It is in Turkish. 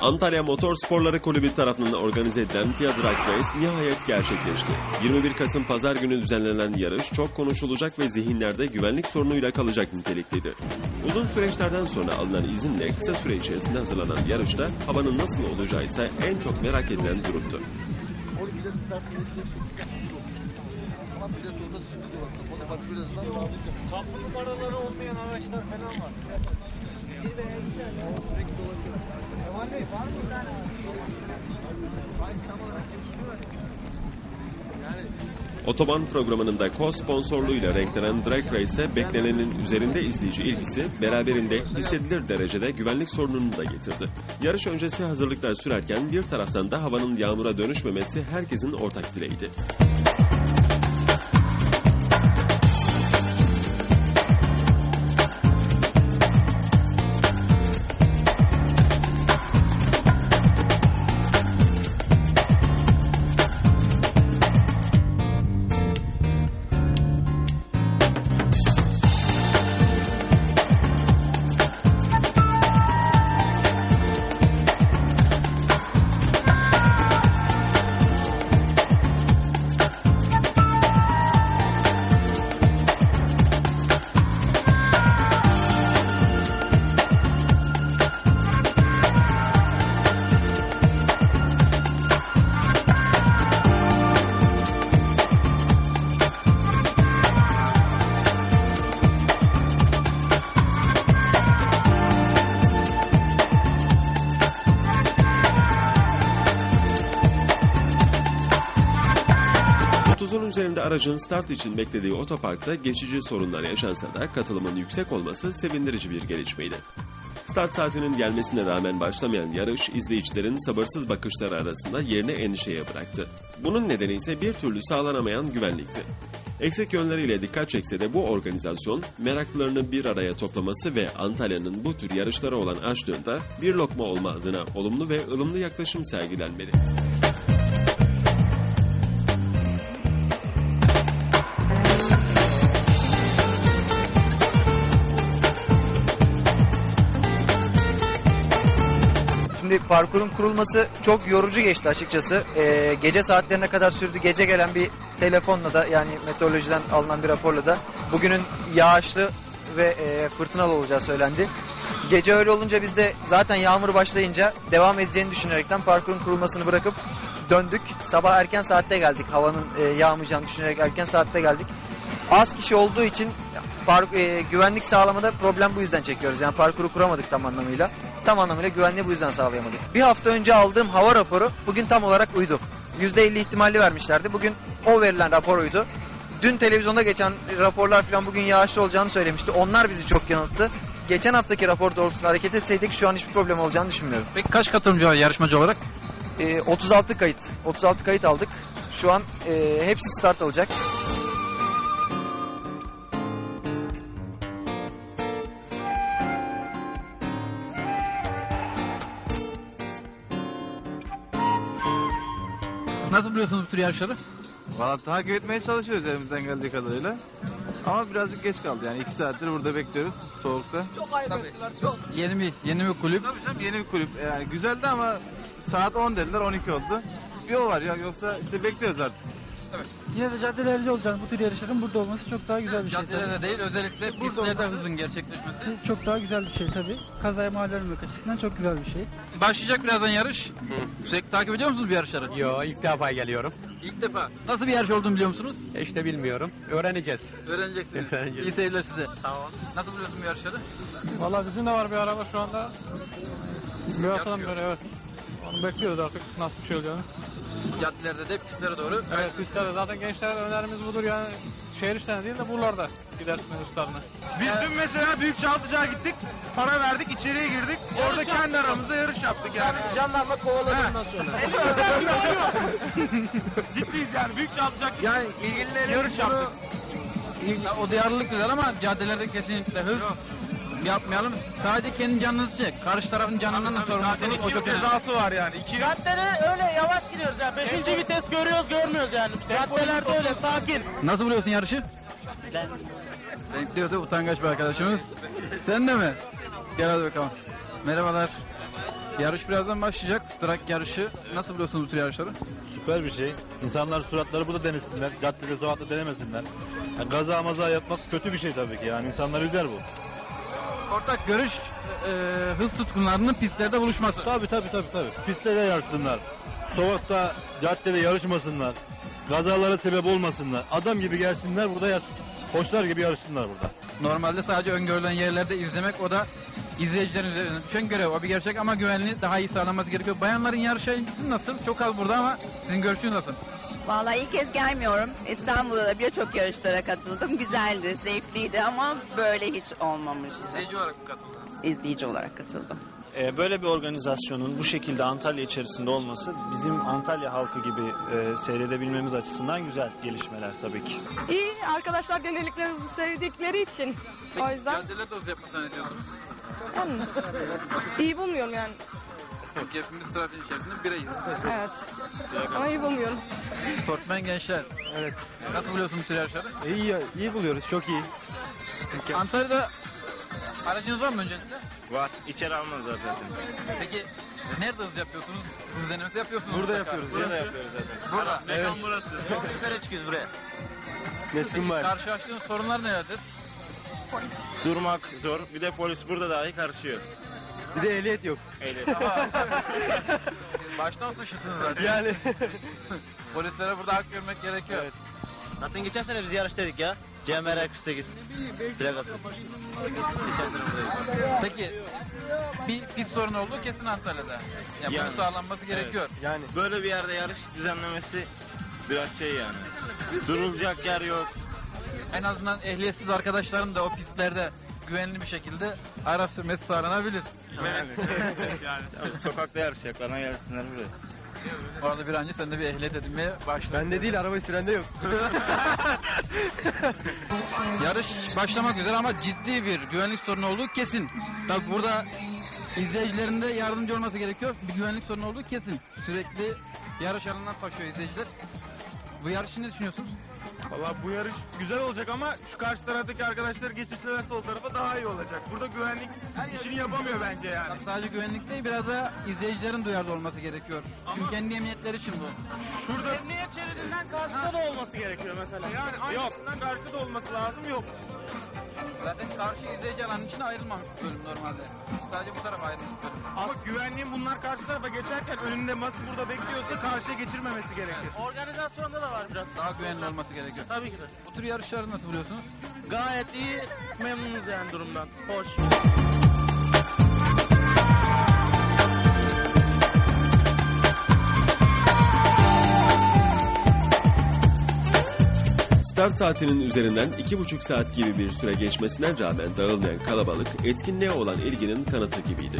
Antalya Motor Sporları Kulübü tarafından organize edilen FIA Drag Race nihayet gerçekleşti. 21 Kasım Pazar günü düzenlenen yarış çok konuşulacak ve zihinlerde güvenlik sorunuyla kalacak nitelikteydi. Uzun süreçlerden sonra alınan izinle kısa süre içerisinde hazırlanan yarışta havanın nasıl olacağı ise en çok merak edilen durumdu. Kapı numaraları olmayan araçlar falan var. Kemal Bey var mı bir tane? Otoban programının da co-sponsorluğuyla renklenen Drag Race'e beklenenin üzerinde izleyici ilgisi beraberinde hissedilir derecede güvenlik sorununu da getirdi. Yarış öncesi hazırlıklar sürerken bir taraftan da havanın yağmura dönüşmemesi herkesin ortak dileğiydi. Aracın start için beklediği otoparkta geçici sorunlar yaşansa da katılımın yüksek olması sevindirici bir gelişmeydi. Start saatinin gelmesine rağmen başlamayan yarış izleyicilerin sabırsız bakışları arasında yerini endişeye bıraktı. Bunun nedeni ise bir türlü sağlanamayan güvenlikti. Eksik yönleriyle dikkat çekse de bu organizasyon meraklılarını bir araya toplaması ve Antalya'nın bu tür yarışlara olan açlığında bir lokma olma adına olumlu ve ılımlı yaklaşım sergilenmeli. Şimdi parkurun kurulması çok yorucu geçti açıkçası. Ee, gece saatlerine kadar sürdü. Gece gelen bir telefonla da yani meteorolojiden alınan bir raporla da bugünün yağışlı ve e, fırtınalı olacağı söylendi. Gece öyle olunca biz de zaten yağmur başlayınca devam edeceğini düşünerekten parkurun kurulmasını bırakıp döndük. Sabah erken saatte geldik. Havanın e, yağmayacağını düşünerek erken saatte geldik. Az kişi olduğu için park, e, güvenlik sağlamada problem bu yüzden çekiyoruz. Yani parkuru kuramadık tam anlamıyla. Tam anlamıyla güvenliği bu yüzden sağlayamadık. Bir hafta önce aldığım hava raporu bugün tam olarak uydu. %50 ihtimalli vermişlerdi. Bugün o verilen rapor uydu. Dün televizyonda geçen raporlar falan bugün yağışlı olacağını söylemişti. Onlar bizi çok yanılttı. Geçen haftaki rapor doğrultusunda hareket etseydik şu an hiçbir problem olacağını düşünmüyorum. Peki kaç katılımcı var yarışmacı olarak? Ee, 36 kayıt. 36 kayıt aldık. Şu an e, hepsi start alacak. Nasıl buluyorsunuz bu tür yarışları? Valla takip etmeye çalışıyoruz elimizden geldiği kadarıyla. Ama birazcık geç kaldı yani iki saattir burada bekliyoruz soğukta. Yeni bir yeni bir kulüp. Tabii canım yeni bir kulüp yani güzeldi ama saat 10 dediler 12 oldu. Bir o var ya yoksa işte bekliyoruz artık. Yine de caddelerde olacağını bu tür yarışların burada olması çok daha güzel bir şey tabii. Caddelerde değil özellikle pistlerde hızın gerçekleşmesi. Çok daha güzel bir şey tabii. Kazaya mal vermemek açısından çok güzel bir şey. Başlayacak birazdan yarış. Sürekli takip ediyor musunuz bu yarışları? Yo ilk defa geliyorum. İlk defa. Nasıl bir yarış olduğunu biliyor musunuz? İşte bilmiyorum. Öğreneceğiz. Öğreneceksiniz. Öğreneceğiz. İyi seyirler size. Tamam. Nasıl buluyorsun bu yarışları? Valla bizim de var bir araba şu anda. Bir haftadan beri evet. Onu bekliyoruz artık nasıl bir şey olacağını. Caddelerde de pistlere doğru. Evet pistlerde zaten gençlere önerimiz budur yani şehir içlerine değil de buralarda gidersiniz üstlerine. Biz dün mesela büyük çaltıcağa gittik. Para verdik içeriye girdik. Orada kendi aramızda yarış yaptık yani. Jandarma kovaladı ondan sonra. Ciddiyiz yani büyük çaltıcak. Yani ilgililerin Yarış yaptık. Ya, o duyarlılık güzel ama caddelerde kesinlikle hız yapmayalım. Sadece kendi canınızı çek. Karşı tarafın canından da sorumlu. Zaten O iki yıl çok önemli. cezası var yani. İki yıl. Caddede öyle yavaş gidiyoruz yani. Beşinci vites görüyoruz görmüyoruz yani. Caddelerde öyle sakin. Nasıl buluyorsun yarışı? Bekliyorsa utangaç bir arkadaşımız. Sen de mi? Gel hadi bakalım. Merhabalar. Yarış birazdan başlayacak. Drag yarışı. Nasıl buluyorsunuz bu tür yarışları? Süper bir şey. İnsanlar suratları burada denesinler. Caddede sokakta denemesinler. Yani gaza maza yapmak kötü bir şey tabii ki. Yani insanlar üzer bu. Ortak görüş e, hız tutkunlarının pistlerde buluşması. Tabii tabii tabii tabii. Pistte de yarışsınlar. Sokakta, caddede yarışmasınlar. Gazalara sebep olmasınlar. Adam gibi gelsinler burada yar Koçlar gibi yarışsınlar burada. Normalde sadece öngörülen yerlerde izlemek o da izleyicilerin üzerine düşen görev. O bir gerçek ama güvenliği daha iyi sağlanması gerekiyor. Bayanların yarışa ilgisi nasıl? Çok az burada ama sizin görüşünüz nasıl? Vallahi ilk kez gelmiyorum. İstanbul'da da birçok yarışlara katıldım. Güzeldi, zevkliydi ama böyle hiç olmamıştı. İzleyici olarak mı katıldınız? İzleyici olarak katıldım. Ee, Böyle bir organizasyonun bu şekilde Antalya içerisinde olması bizim Antalya halkı gibi e, seyredebilmemiz açısından güzel gelişmeler tabii ki. İyi arkadaşlar genellikle hızlı sevdikleri için. O yüzden Caddeler de hız yapmasını ediyorsunuz. yani, iyi bulmuyorum yani. Çünkü hepimiz trafiğin içerisinde bireyiz. Evet. Ama iyi bulmuyorum. Sportmen gençler. Evet. Nasıl buluyorsun bu tür yarışları? İyi, iyi buluyoruz. Çok iyi. Antalya'da aracınız var mı öncelikle? Var. İçeri almazlar zaten. Peki nerede hız yapıyorsunuz? Hız denemesi yapıyorsunuz. Burada mutlaka. yapıyoruz. Burada yapıyoruz zaten. Burada. Mekan burası. Yukarı çıkıyoruz buraya. Peki karşılaştığınız sorunlar nelerdir? Durmak zor. Bir de polis burada dahi karışıyor. Bir de ehliyet yok. Ehliyet. Baştan suçlusunuz zaten. Yani. Polislere burada hak görmek gerekiyor. Zaten geçen sene biz yarıştaydık ya. CMR 48. Plakası. Peki bir pist sorunu olduğu kesin Antalya'da. Yani, Yani. bunun sağlanması gerekiyor. Yani. Böyle bir yerde yarış düzenlemesi biraz şey yani. Durulacak yer yok. En azından ehliyetsiz arkadaşların da o pistlerde güvenli bir şekilde araç sürmesi sağlanabilir. Yani. Tabii sokakta yarışacaklarına gelsinler buraya. Orada bir önce sen de bir ehliyet edinmeye başla. Bende değil arabayı sürende yok. Yarış başlamak üzere ama ciddi bir güvenlik sorunu olduğu kesin. Tabi burada izleyicilerin de yardımcı olması gerekiyor. Bir güvenlik sorunu olduğu kesin. Sürekli yarış alanından taşıyor izleyiciler. Bu yarış için ne düşünüyorsunuz? Valla bu yarış güzel olacak ama şu karşı taraftaki arkadaşlar geçirseler sol tarafa daha iyi olacak. Burada güvenlik işini yapamıyor bence yani. Tabii sadece güvenlik değil biraz da izleyicilerin duyarlı olması gerekiyor. Çünkü kendi emniyetleri için bu. Şurada Emniyet şeridinden karşıda da olması gerekiyor mesela. yani aynısından karşıda olması lazım yok. Zaten karşı izleyici alanının içine ayrılmamış bir bölüm normalde. Sadece bu tarafa ayrılmış bir bölüm. Ama güvenliğin bunlar karşı tarafa geçerken önünde mas burada bekliyorsa karşıya geçirmemesi gerekir. Organizasyonda da var biraz. Daha güvenli olması gerekiyor. Tabii ki de. Bu tür yarışları nasıl buluyorsunuz? Gayet iyi, memnunuz yani durumdan. Hoş. Start saatinin üzerinden iki buçuk saat gibi bir süre geçmesine rağmen dağılmayan kalabalık etkinliğe olan ilginin kanıtı gibiydi.